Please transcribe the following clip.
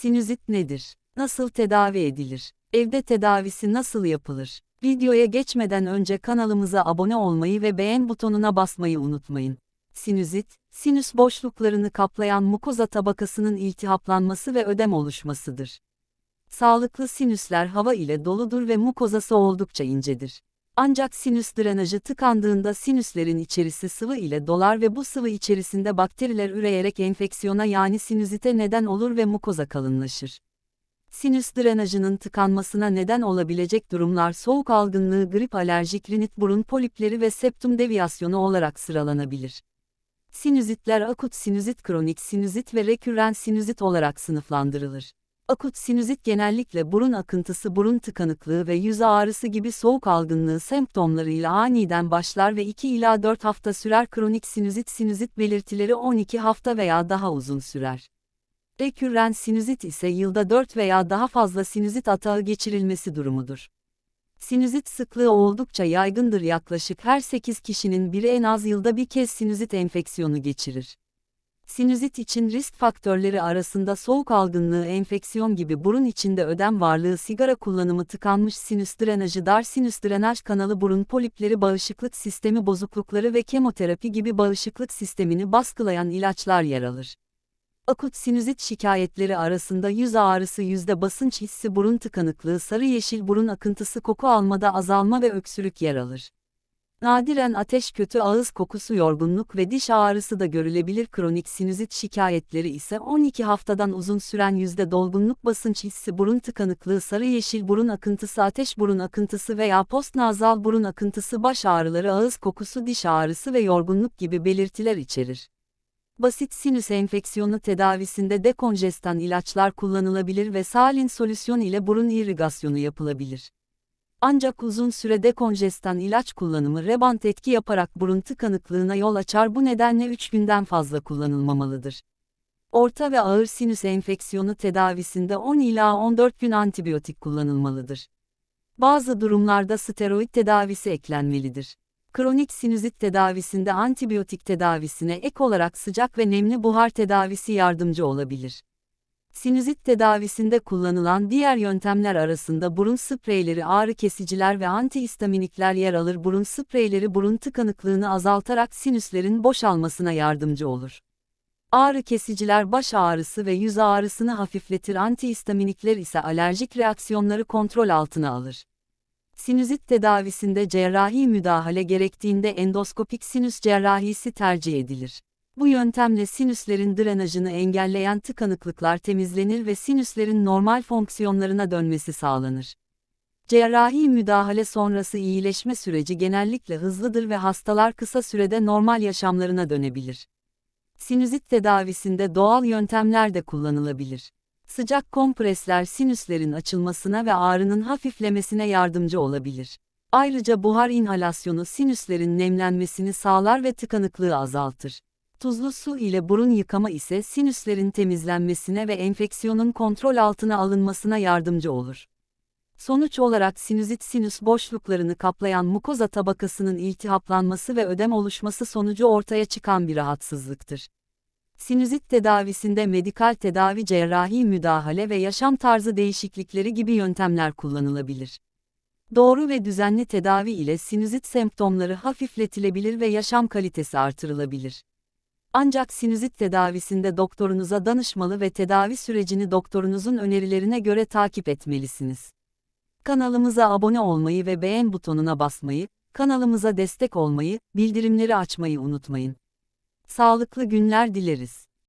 Sinüzit nedir? Nasıl tedavi edilir? Evde tedavisi nasıl yapılır? Videoya geçmeden önce kanalımıza abone olmayı ve beğen butonuna basmayı unutmayın. Sinüzit, sinüs boşluklarını kaplayan mukoza tabakasının iltihaplanması ve ödem oluşmasıdır. Sağlıklı sinüsler hava ile doludur ve mukozası oldukça incedir. Ancak sinüs drenajı tıkandığında sinüslerin içerisi sıvı ile dolar ve bu sıvı içerisinde bakteriler üreyerek enfeksiyona yani sinüzite neden olur ve mukoza kalınlaşır. Sinüs drenajının tıkanmasına neden olabilecek durumlar soğuk algınlığı, grip, alerjik rinit, burun polipleri ve septum deviyasyonu olarak sıralanabilir. Sinüzitler akut sinüzit, kronik sinüzit ve rekürrent sinüzit olarak sınıflandırılır. Akut sinüzit genellikle burun akıntısı, burun tıkanıklığı ve yüz ağrısı gibi soğuk algınlığı semptomlarıyla aniden başlar ve 2 ila 4 hafta sürer. Kronik sinüzit sinüzit belirtileri 12 hafta veya daha uzun sürer. Rekürrent sinüzit ise yılda 4 veya daha fazla sinüzit atağı geçirilmesi durumudur. Sinüzit sıklığı oldukça yaygındır yaklaşık her 8 kişinin biri en az yılda bir kez sinüzit enfeksiyonu geçirir. Sinüzit için risk faktörleri arasında soğuk algınlığı, enfeksiyon gibi burun içinde ödem varlığı, sigara kullanımı, tıkanmış sinüs drenajı, dar sinüs drenaj kanalı, burun polipleri, bağışıklık sistemi bozuklukları ve kemoterapi gibi bağışıklık sistemini baskılayan ilaçlar yer alır. Akut sinüzit şikayetleri arasında yüz ağrısı, yüzde basınç hissi, burun tıkanıklığı, sarı yeşil burun akıntısı, koku almada azalma ve öksürük yer alır. Nadiren ateş kötü ağız kokusu yorgunluk ve diş ağrısı da görülebilir kronik sinüzit şikayetleri ise 12 haftadan uzun süren yüzde dolgunluk basınç hissi burun tıkanıklığı sarı yeşil burun akıntısı ateş burun akıntısı veya postnazal burun akıntısı baş ağrıları ağız kokusu diş ağrısı ve yorgunluk gibi belirtiler içerir. Basit sinüs enfeksiyonu tedavisinde dekonjestan ilaçlar kullanılabilir ve salin solüsyon ile burun irrigasyonu yapılabilir. Ancak uzun sürede konjestan ilaç kullanımı rebant etki yaparak burun tıkanıklığına yol açar bu nedenle 3 günden fazla kullanılmamalıdır. Orta ve ağır sinüs enfeksiyonu tedavisinde 10 ila 14 gün antibiyotik kullanılmalıdır. Bazı durumlarda steroid tedavisi eklenmelidir. Kronik sinüzit tedavisinde antibiyotik tedavisine ek olarak sıcak ve nemli buhar tedavisi yardımcı olabilir. Sinüzit tedavisinde kullanılan diğer yöntemler arasında burun spreyleri, ağrı kesiciler ve antihistaminikler yer alır. Burun spreyleri burun tıkanıklığını azaltarak sinüslerin boşalmasına yardımcı olur. Ağrı kesiciler baş ağrısı ve yüz ağrısını hafifletir. Antihistaminikler ise alerjik reaksiyonları kontrol altına alır. Sinüzit tedavisinde cerrahi müdahale gerektiğinde endoskopik sinüs cerrahisi tercih edilir. Bu yöntemle sinüslerin drenajını engelleyen tıkanıklıklar temizlenir ve sinüslerin normal fonksiyonlarına dönmesi sağlanır. Cerrahi müdahale sonrası iyileşme süreci genellikle hızlıdır ve hastalar kısa sürede normal yaşamlarına dönebilir. Sinüzit tedavisinde doğal yöntemler de kullanılabilir. Sıcak kompresler sinüslerin açılmasına ve ağrının hafiflemesine yardımcı olabilir. Ayrıca buhar inhalasyonu sinüslerin nemlenmesini sağlar ve tıkanıklığı azaltır. Tuzlu su ile burun yıkama ise sinüslerin temizlenmesine ve enfeksiyonun kontrol altına alınmasına yardımcı olur. Sonuç olarak sinüzit sinüs boşluklarını kaplayan mukoza tabakasının iltihaplanması ve ödem oluşması sonucu ortaya çıkan bir rahatsızlıktır. Sinüzit tedavisinde medikal tedavi cerrahi müdahale ve yaşam tarzı değişiklikleri gibi yöntemler kullanılabilir. Doğru ve düzenli tedavi ile sinüzit semptomları hafifletilebilir ve yaşam kalitesi artırılabilir. Ancak sinüzit tedavisinde doktorunuza danışmalı ve tedavi sürecini doktorunuzun önerilerine göre takip etmelisiniz. Kanalımıza abone olmayı ve beğen butonuna basmayı, kanalımıza destek olmayı, bildirimleri açmayı unutmayın. Sağlıklı günler dileriz.